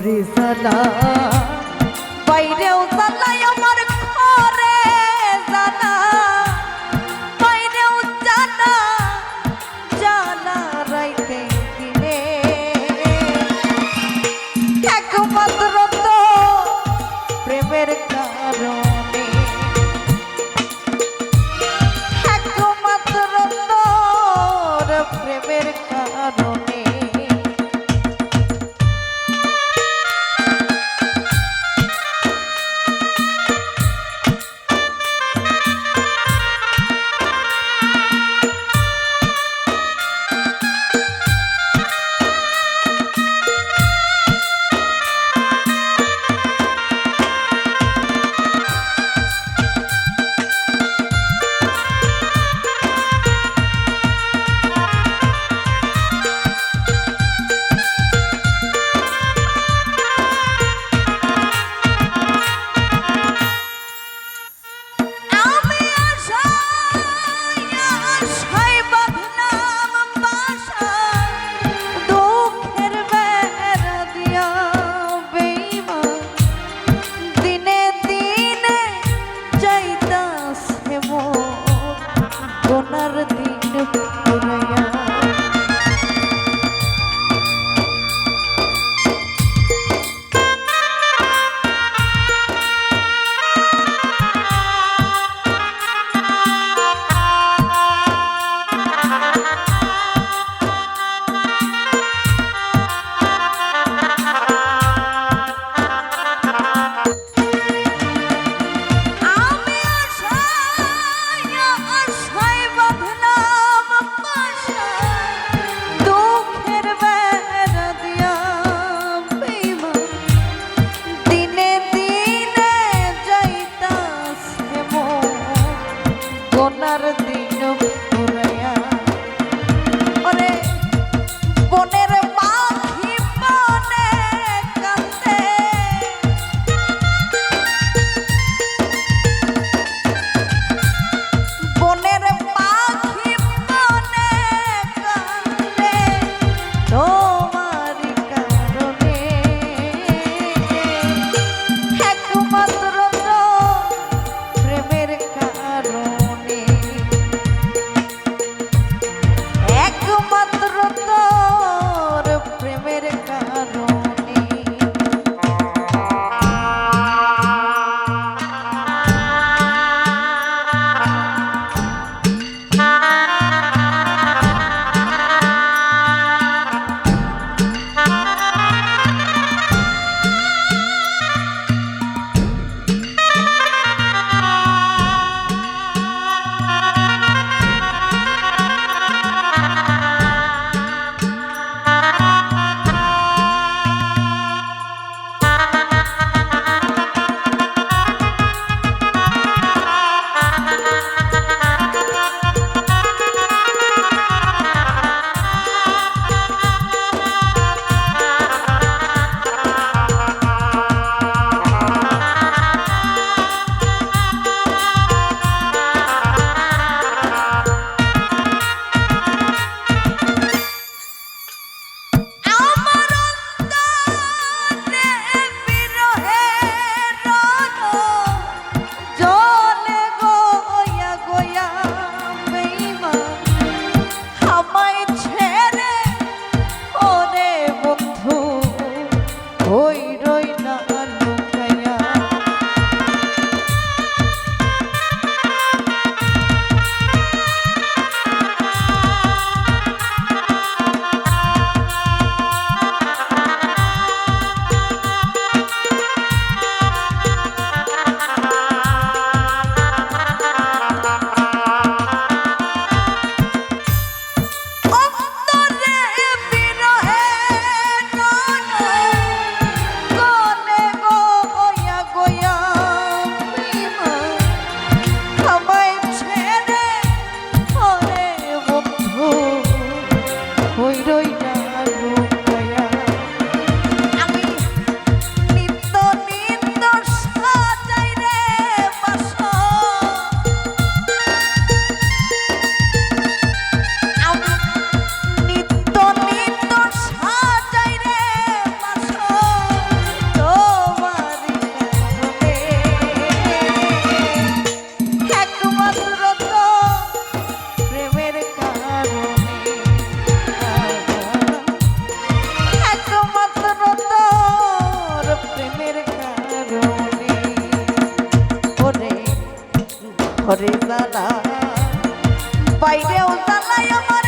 ঘরে জ্বালা বাইরেও জ্বালাই আমার ঘরে জ্বালা বাইরেও জ্বালা জ্বালা রাইতে দিনে একমাত্র তো প্রেমের কারণে। একমাত্র তোর প্রেমের কারণে। রে জানা বাইরেও জানাই আমার